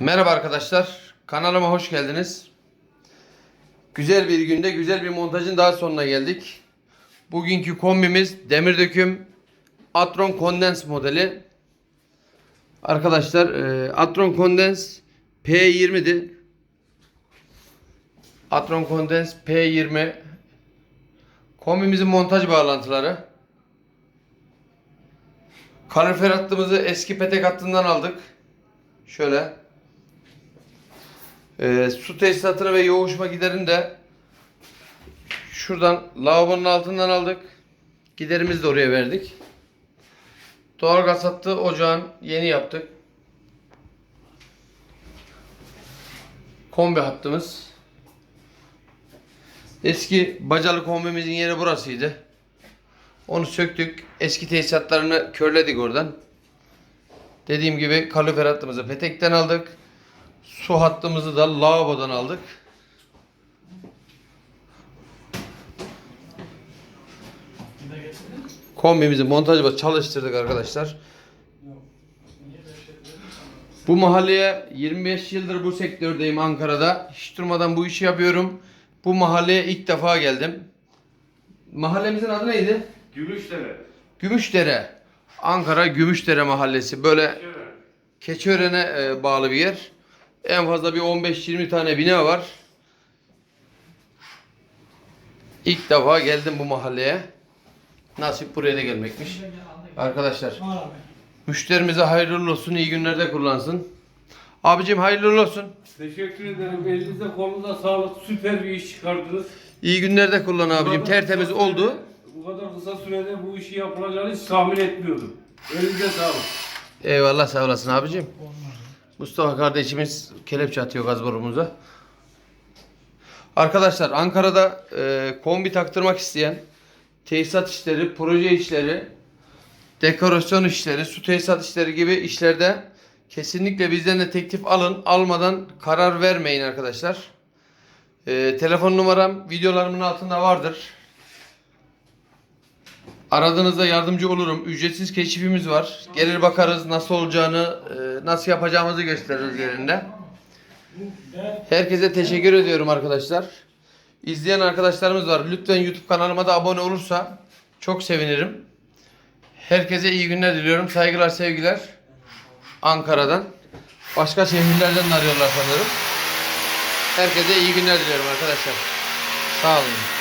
Merhaba arkadaşlar. Kanalıma hoş geldiniz. Güzel bir günde güzel bir montajın daha sonuna geldik. Bugünkü kombimiz demir döküm Atron Condens modeli. Arkadaşlar e, Atron Condens P20'di. Atron Condens P20 kombimizin montaj bağlantıları. Kalorifer hattımızı eski petek hattından aldık. Şöyle. Ee, su tesisatını ve yoğuşma giderini de şuradan lavabonun altından aldık. Giderimizi de oraya verdik. Doğalgaz hattı ocağın yeni yaptık. Kombi hattımız. Eski bacalı kombimizin yeri burasıydı. Onu söktük. Eski tesisatlarını körledik oradan. Dediğim gibi kalorifer hattımızı petekten aldık. Su hattımızı da lavabodan aldık. Kombimizi montajla çalıştırdık arkadaşlar. Bu mahalleye 25 yıldır bu sektördeyim Ankara'da. Hiç durmadan bu işi yapıyorum. Bu mahalleye ilk defa geldim. Mahallemizin adı neydi? Gümüşdere. Gümüşdere. Ankara Gümüşdere mahallesi. Böyle. Keçiören'e e, bağlı bir yer. En fazla bir 15-20 tane bina var. İlk defa geldim bu mahalleye. Nasip buraya da gelmekmiş. Arkadaşlar müşterimize hayırlı olsun, iyi günlerde kullansın. Abicim hayırlı olsun. Teşekkür ederim. Elinize kolunuza sağlık. Süper bir iş çıkardınız. İyi günlerde kullan abicim. Tertemiz oldu. Bu kadar kısa sürede bu işi yapılacağını hiç tahmin etmiyordum. Elinize sağlık. Eyvallah sağ olasın abicim. Mustafa kardeşimiz kelepçe atıyor gaz borumuza. Arkadaşlar Ankara'da e, kombi taktırmak isteyen tesisat işleri, proje işleri, dekorasyon işleri, su tesisat işleri gibi işlerde kesinlikle bizden de teklif alın. Almadan karar vermeyin arkadaşlar. E, telefon numaram videolarımın altında vardır. Aradığınızda yardımcı olurum. Ücretsiz keşifimiz var. Gelir bakarız nasıl olacağını, e, nasıl yapacağımızı gösteririz yerinde. Herkese teşekkür ediyorum arkadaşlar. İzleyen arkadaşlarımız var. Lütfen YouTube kanalıma da abone olursa çok sevinirim. Herkese iyi günler diliyorum. Saygılar, sevgiler. Ankara'dan. Başka şehirlerden de arıyorlar sanırım. Herkese iyi günler diliyorum arkadaşlar. Sağ olun.